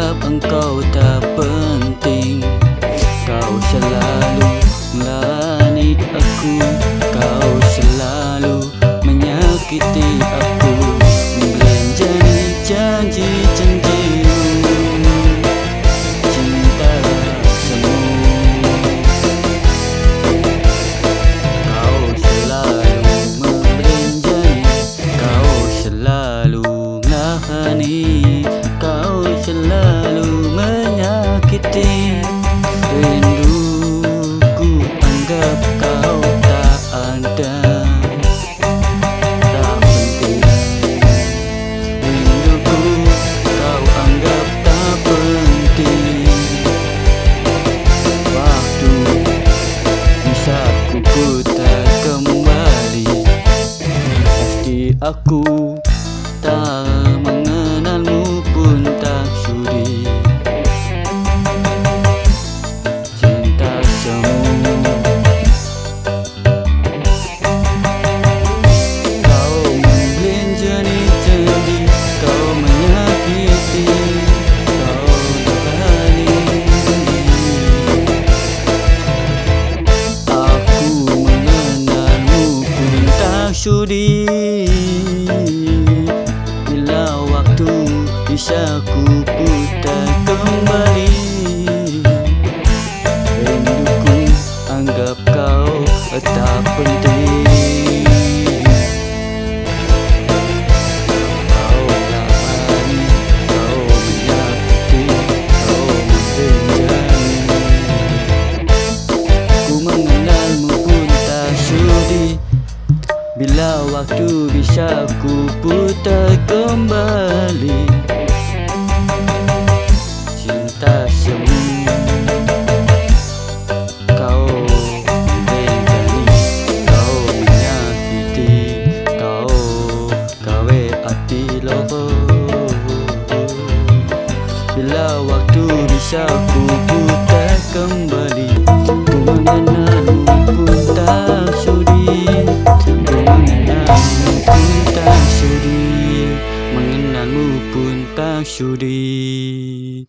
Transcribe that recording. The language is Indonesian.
anggap engkau tak penting menyakiti Rinduku anggap kau tak ada. Tak penting Rinduku kau anggap tak penting. Waktu bisa ku putar kembali Pasti aku sudi. Bila waktu bisa ku putar kembali Rinduku anggap kau tak penting Bila waktu bisa ku putar kembali Cinta semu Kau menjadi Kau menyakiti Kau kawe hati loko Bila waktu bisa ku putar kembali Kemudian た一人